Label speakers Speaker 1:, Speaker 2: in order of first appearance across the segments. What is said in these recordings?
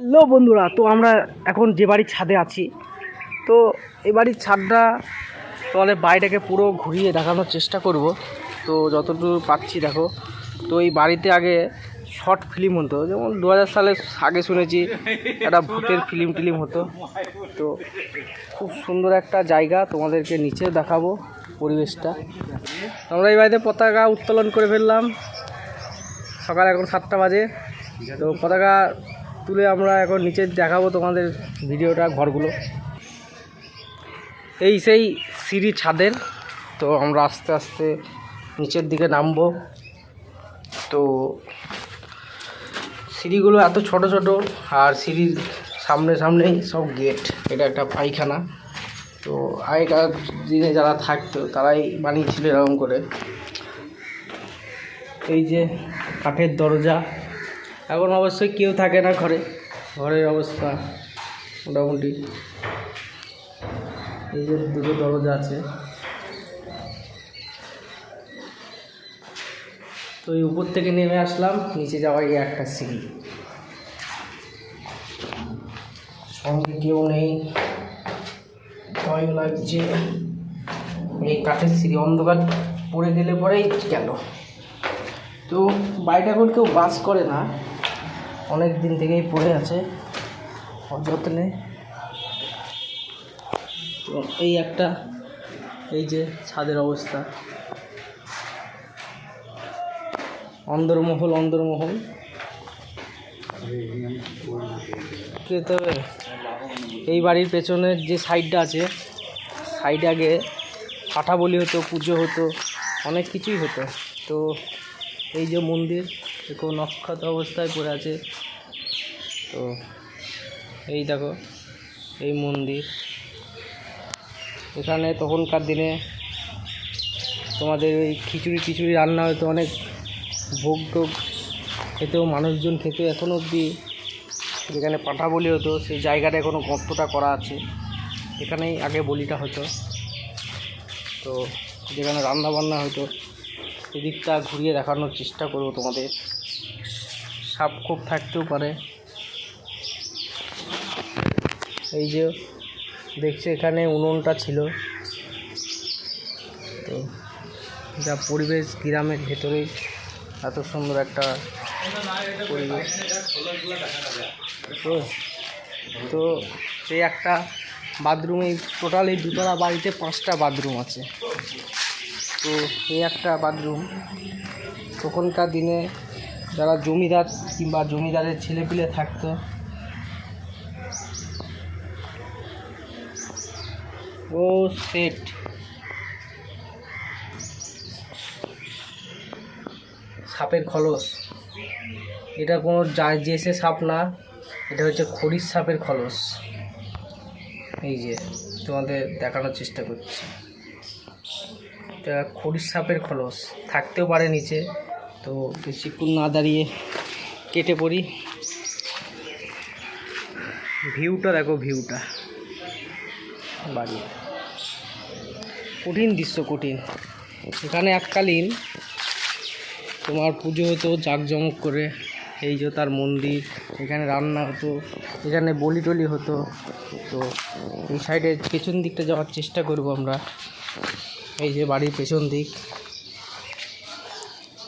Speaker 1: Hello বন্ধুরা, তো আমরা এখন যে বাড়ির ছাদে আছি। তো এই বাড়ির ছাদটা তোমাদের বাড়িটাকে পুরো ঘুরিয়ে দেখানোর চেষ্টা করব। তো যতটুকু পাচ্ছি দেখো, তো এই বাড়িতে আগে শর্ট ফিল্ম হতো। যেমন দু হাজার সালে আগে শুনেছি, একটা ভূতের ফিল্ম টিলিম হতো। তো খুব সুন্দর একটা জায়গা, তোমাদেরকে নিচে দেখাবো পরিবেশটা। আমরা এই বাড়িতে পতাকা উত্তোলন করে ফেললাম। সকাল এখন সাতটা বাজে। তো পতাকা তুলে আমরা এখন নিচে দেখাবো তোমাদের ভিডিওটা ঘরগুলো। এই সেই সিঁড়ি ছাদের। তো আমরা আস্তে আস্তে নিচের দিকে নামবো। তো সিঁড়িগুলো এত ছোট ছোট, আর সিঁড়ির সামনে সামনেই সব গেট। এটা একটা পায়খানা। তো আগেকার দিনে যারা থাকতো, তারাই বানিয়েছিল এরকম করে। এই যে কাঠের দরজা। এখন অবশ্যই কেউ থাকে না ঘরে। ঘরের অবস্থা মোটামুটি। এই যে দুটো দরজা আছে। তো এই উপর থেকে নেমে আসলাম, নিচে যাওয়ার এই একটা সিঁড়ি। সঙ্গে কেউ নেই। ভয় লাগছে। এই কাঠের সিঁড়ি অন্ধকার পড়ে গেলে পরেই গেল। তো বাড়িটা এখন কেউ বাস করে না। অনেক দিন থেকেই পড়ে আছে। অযত্নে এই একটা, এই যে ছাদের অবস্থা। অন্দরমহল অন্দরমহল। হতে এই বাড়ির পেছনের যে সাইডটা আছে, সাইডে আগে কাঠা বলি হতো, পুজো হতো, অনেক কিছুই হতো। তো এই যে মন্দির দেখো নক্ষত অবস্থায় পড়ে আছে। তো এই দেখো, এই মন্দির। এখানে তখনকার দিনে তোমাদের ওই খিচুড়ি টিচুড়ি রান্না হতো অনেক ভোগ টোগ খেতেও মানুষজন খেতে। এখনও অবধি যেখানে পাঁঠা বলি হতো, সেই জায়গাটা এখনও গর্তটা করা আছে, এখানেই আগে বলিটা হতো। তো যেখানে রান্না বান্না হতো এদিকটা ঘুরিয়ে দেখানোর চেষ্টা করব তোমাদের। সাপ খুব থাকতেও পারে। এই যে দেখছে এখানে উনুনটা ছিল। তো যা পরিবেশ গ্রামের ভেতরেই এত সুন্দর একটা পরিবেশ। তো তো সেই একটা বাথরুম, এই টোটাল এই দুতলা বাড়িতে পাঁচটা বাথরুম আছে। তো এই একটা বাথরুম। তখনকার দিনে যারা জমিদার কিংবা জমিদারের ছেলেপিলে থাকতো। ও সেট সাপের খলস। এটা কোনো জেসে সাপ না, এটা হচ্ছে খড়ির সাপের খলস। এই যে, তোমাদের দেখানোর চেষ্টা করছি। এটা খড়ির সাপের খলস। থাকতেও পারে নিচে। তো বেশিক্ষণ না দাঁড়িয়ে কেটে পড়ি। ভিউটা দেখো, ভিউটা। বাড়ি। কঠিন দৃশ্য, কঠিন। এখানে এককালীন তোমার পুজো হতো, জাঁকজমক করে। এই যে তার মন্দির, এখানে রান্না হতো, এখানে বলি টলি হতো। তো এই সাইডের পেছন দিকটা যাওয়ার চেষ্টা করব আমরা। এই যে বাড়ির পেছন দিক।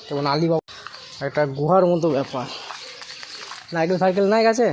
Speaker 1: যেমন আলিবাবা একটা গুহার মতো ব্যাপার। নাইকেল সাইকেল নাই গেছে